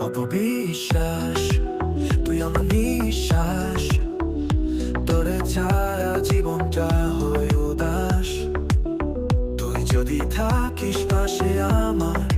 অপবিশ্বাস তুই আমার নিঃশ্বাস। তোরে ছাড়া জীবনটা হয় উদাস। তুই যদি থাকিস পাশে আমার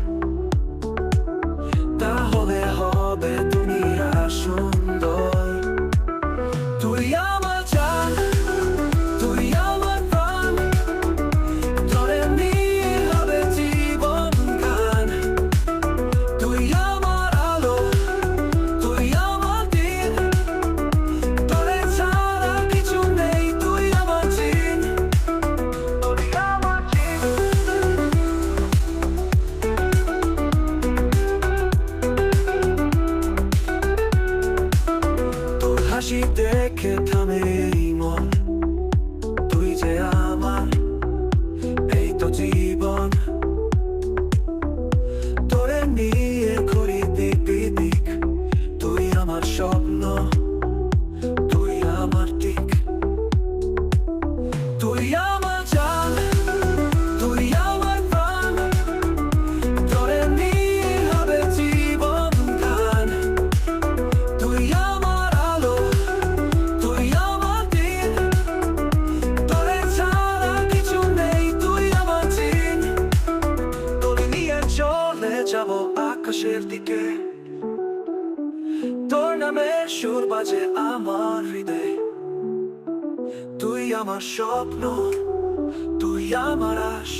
আকাশের দিকে। তোর নামে সুর বাজে আমার হৃদয়। তুই আমার স্বপ্ন, তুই আমার আশ।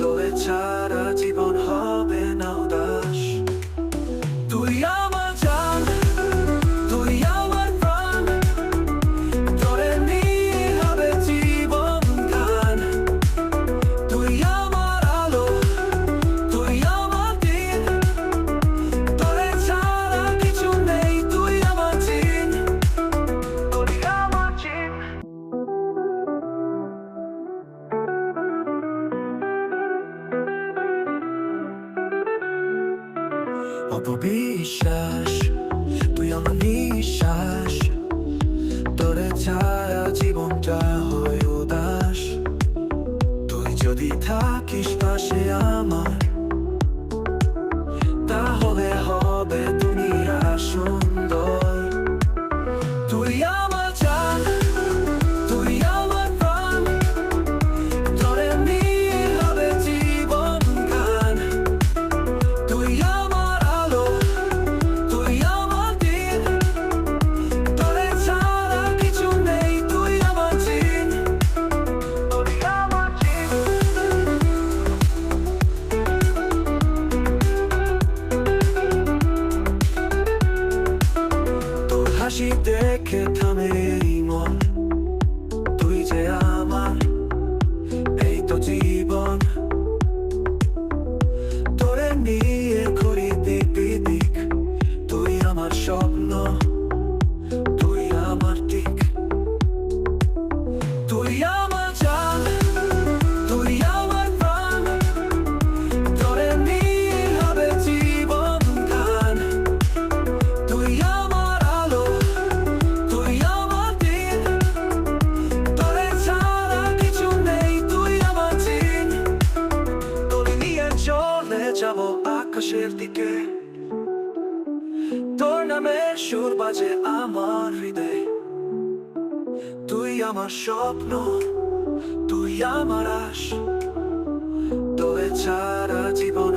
তোরে ছাড়া অপবিশ্বাস তুই আমার নিঃশ্বাস। তোরে ছাড়া জীবনটা হয় উদাস। তুই যদি থাকিস পাশে আমার যে আমার এই তো জীবন যাব আকাশের দিকে। তোর নামে সুর বাজে আমার হৃদয়। তুই আমার স্বপ্ন, তুই আমার আশ। তোয় ছাড়া জীবন